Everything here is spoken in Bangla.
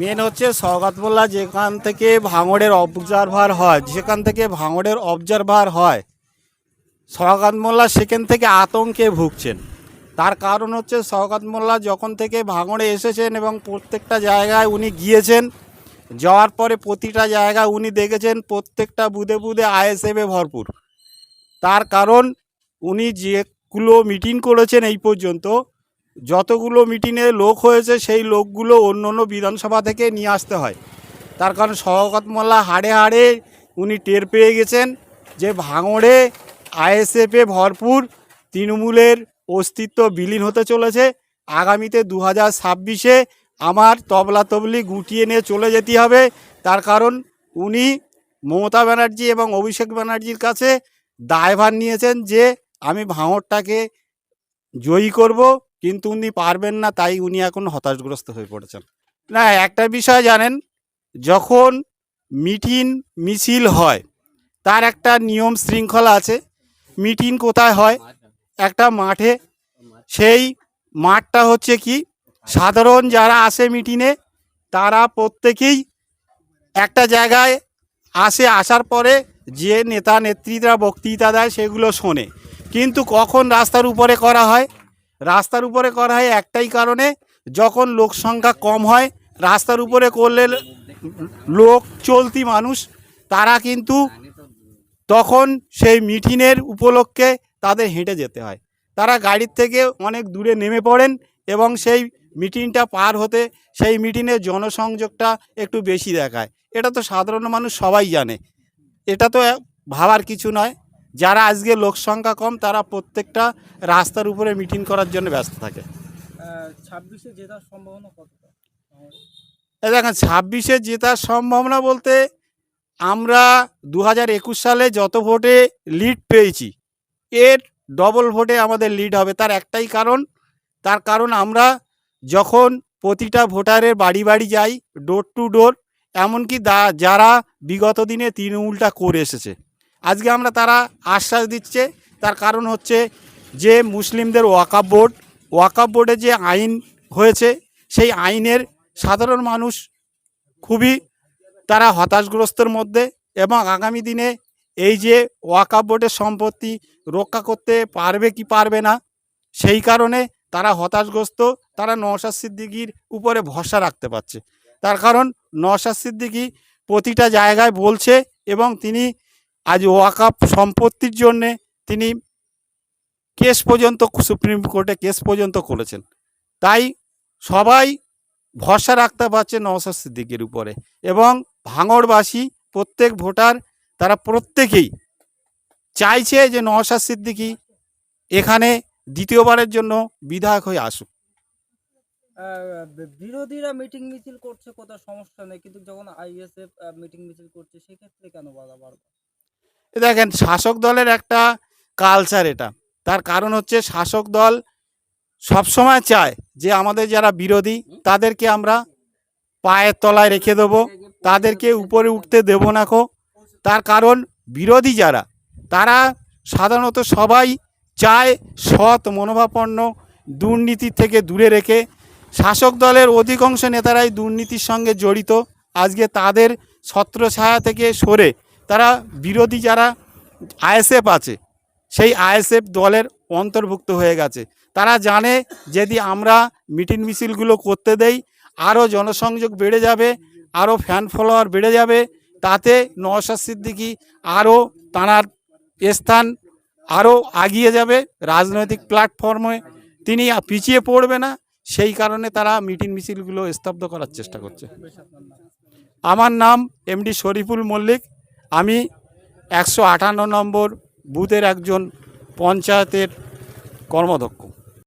মেন হচ্ছে সৌগাত মোল্লা, যেখান থেকে ভাঙড়ের অবজারভার হয়, যেখান থেকে ভাঙড়ের অবজারভার হয়। সৌগাত মোল্লা সেখান থেকে আতঙ্কে ভুগছেন। তার কারণ হচ্ছে সৌগাত মোল্লা যখন থেকে ভাঙড়ে এসেছেন এবং প্রত্যেকটা জায়গায় উনি গিয়েছেন, যাওয়ার পরে প্রতিটা জায়গায় উনি দেখেছেন, প্রত্যেকটা বুধে বুধে আইএসএফে ভরপুর। তার কারণ উনি যেগুলো মিটিং করেছেন এই পর্যন্ত যতগুলো মিটিংয়ে লোক হয়েছে, সেই লোকগুলো অন্য অন্য বিধানসভা থেকে নিয়ে আসতে হয়। তার কারণ শওকত মোল্লা হাড়ে হাড়ে উনি টের পেয়ে গেছেন যে ভাঙড়ে আইএসএফে ভরপুর তৃণমূলের অস্তিত্ব বিলীন হতে চলেছে। আগামীতে দু হাজার ছাব্বিশে আমার তবলা তবলি গুটিয়ে নিয়ে চলে যেতে হবে। তার কারণ উনি মমতা ব্যানার্জি এবং অভিষেক ব্যানার্জির কাছে দায়ভার নিয়েছেন যে আমি ভাঙড়টাকে জয়ী করব। কিন্তু উনি পারবেন না, তাই উনি এখন হতাশগ্রস্ত হয়ে পড়েছেন। না, একটা বিষয় জানেন, যখন মিটিং, মিছিল হয়, তার একটা নিয়ম শৃঙ্খলা আছে, মিটিং কোথায় হয়? একটা মাঠে। সেই মাঠটা হচ্ছে কি, সাধারণ যারা আসে মিটিংয়ে, তারা প্রত্যেকেই একটা জায়গায় আসে, আসার পরে যে নেতা, নেত্রীরা বক্তৃতা দেয়, সেগুলো শোনে। কিন্তু কখন রাস্তার উপরে করা হয়? রাস্তার উপরে করা হয় একটাই কারণে, যখন লোক সংখ্যা কম হয়, রাস্তার উপরে করলে লোক চলতি মানুষ, তারা কিন্তু তখন সেই মিটিংয়ের উপলক্ষে তাদের হেঁটে যেতে হয়। তারা গাড়ির থেকে অনেক দূরে নেমে পড়েন এবং সেই মিটিংটা পার হতে সেই মিটিংয়ের জনসংযোগটা একটু বেশি দেখায়। এটা তো সাধারণ মানুষ সবাই জানে। এটা তো ভাবার কিছু নয়। যারা আজকে লোক সংখ্যা কম তারা প্রত্যেকটা রাস্তার উপরে মিটিং করার জন্য ব্যস্ত থাকে। ছাব্বিশে জেতার সম্ভাবনা কতটা? দেখেন ছাব্বিশে জেতার সম্ভাবনা বলতে আমরা দু হাজার একুশ সালে যত ভোটে লিড পেয়েছি এর ডবল ভোটে আমাদের লিড হবে। তার একটাই কারণ তার কারণ আমরা যখন প্রতিটা ভোটারের বাড়ি বাড়ি যাই ডোর টু ডোর এমনকি দা যারা বিগত দিনে তৃণমূলটা করে এসেছে আজকে আমরা তারা আশ্বাস দিচ্ছে। তার কারণ হচ্ছে যে মুসলিমদের ওয়াকাব বোর্ড ওয়াকাব বোর্ডে যে আইন হয়েছে, সেই আইনের সাধারণ মানুষ খুবই তারা হতাশগ্রস্তের মধ্যে এবং আগামী দিনে এই যে ওয়াকাব বোর্ডের সম্পত্তি রক্ষা করতে পারবে কি পারবে না, সেই কারণে তারা হতাশগ্রস্ত, তারা নওশাদ সিদ্দিকির উপরে ভরসা রাখতে পারছে। তার কারণ নওশাদ সিদ্দিকি প্রতিটা জায়গায় বলছে এবং তিনি আজ ওয়াকাপ সম্পত্তির জন্যে তিনি কেস পর্যন্ত সুপ্রিম কোর্টে কেস পর্যন্ত করেছেন। তাই সবাই ভরসা রাখতে পারছে নওশাদ সিদ্দিকির উপরে এবং ভাঙড়বাসী, প্রত্যেক ভোটার, তারা প্রত্যেকেই চাইছে যে নওশাদ সিদ্দিকি এখানে দ্বিতীয়বারের জন্য বিধায়ক হয়ে আসুক। বিরোধীরা মিটিং মিছিল করছে কোথাও সমস্যা নেই, কিন্তু যখন আইএসএফ মিটিং মিছিল করছে, সেক্ষেত্রে কেন বাধা বাড়বে? দেখেন, শাসক দলের একটা কালচার এটা। তার কারণ হচ্ছে শাসক দল সবসময় চায় যে আমাদের যারা বিরোধী, তাদেরকে আমরা পায়ের তলায় রেখে দেবো, তাদেরকে উপরে উঠতে দেবো না কো। তার কারণ বিরোধী যারা, তারা সাধারণত সবাই চায় সৎ, মনোভাবাপন্ন দুর্নীতি থেকে দূরে রেখে। শাসক দলের অধিকাংশ নেতারাই দুর্নীতির সঙ্গে জড়িত। আজকে তাদের ছত্রছায়া থেকে সরে তারা বিরোধী যারা আইএসএফ আছে, সেই আইএসএফ দলের অন্তর্ভুক্ত হয়ে গেছে। তারা জানে যদি আমরা মিটিং মিছিলগুলো করতে দেই, আরও জনসংযোগ বেড়ে যাবে, আরও ফ্যান ফলোয়ার বেড়ে যাবে, তাতে নওশাদ সিদ্দিকি আরও তাঁর স্থান আরও আগিয়ে যাবে রাজনৈতিক প্ল্যাটফর্মে তিনি পিছিয়ে পড়বে না, সেই কারণে তারা মিটিং মিছিলগুলো স্তব্ধ করার চেষ্টা করছে। আমার নাম এমডি শরীফুল মল্লিক আমি একশো আটান্ন নম্বর বুথের একজন পঞ্চায়েতের কর্মদক্ষ।